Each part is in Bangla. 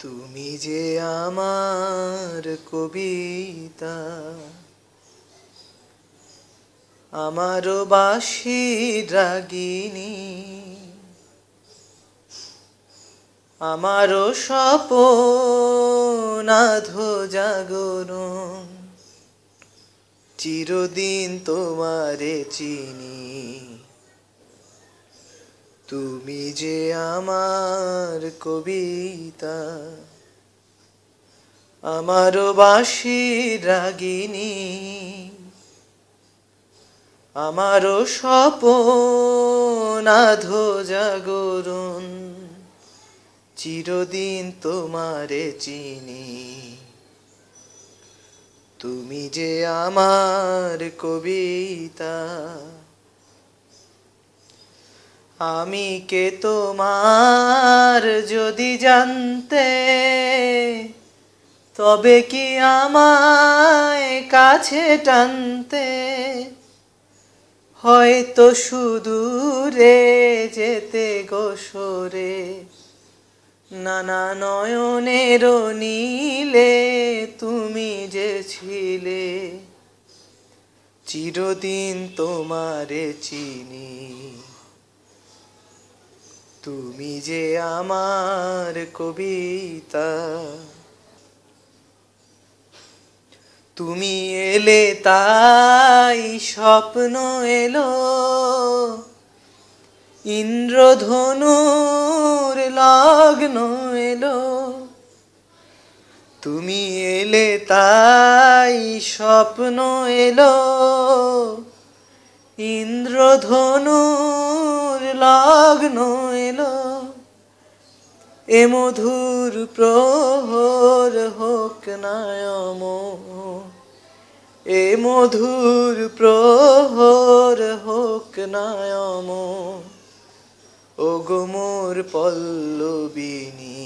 তুমি যে আমার কবিতা আমারও বাসি রাগিনী আমারও স্বপনাধ জাগরণ চিরদিন তোমারে চিনি। তুমি যে আমার কবিতা আমারও বাসি রাগিনী আমারও স্বপনাধ জাগরণ, চিরদিন তোমারে চিনি। তুমি যে আমার কবিতা আমি কে তোমার যদি জানতে, তবে কি আমায় কাছে টানতে? হয়তো সুদূরে যেতে গোসরে, নানা নয়নের নীলে তুমি যে ছিলে। চিরদিন তোমারে চিনি। তুমি যে আমার কবিতা, তুমি এলে তাই স্বপ্ন এলো। ইন্দ্রধনুর লগ্ন এলো। তুমি এলে তাই স্বপ্ন এলো। ইন্দ্রধনুর লগ্ন এলো। এ মধুর প্রহর হোক নায়ম এ মধুর প্রহর হোক নায়ম ও গোমোর পল্লবিনী,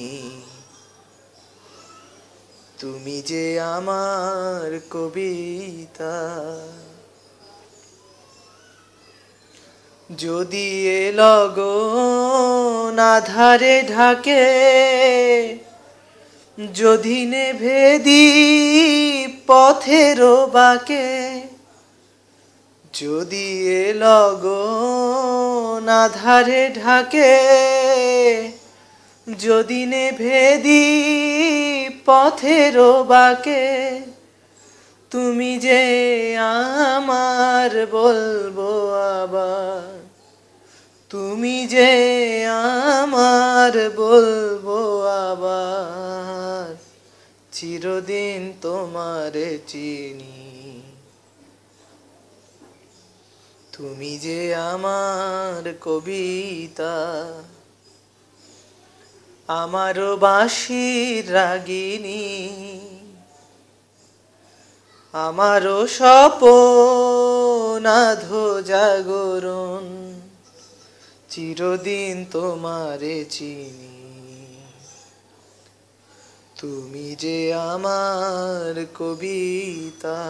তুমি যে আমার কবিতা যদি এ লগন আধারে ঢাকে, যদি নেভেদি পথের বাকে, যদি এ লগন আধারে ঢাকে, যদি নেভেদি পথের বাকে, তুমি যে আমার বলব আবার তুমি যে আমার বলব আবার চিরদিন তোমারে চিনি। তুমি যে আমার কবিতা আমারও বাঁশির রাগিনী, আমারও স্বপনাধ জাগরণ। চিরদিন তোমারে চিনি। তুমি যে আমার কবিতা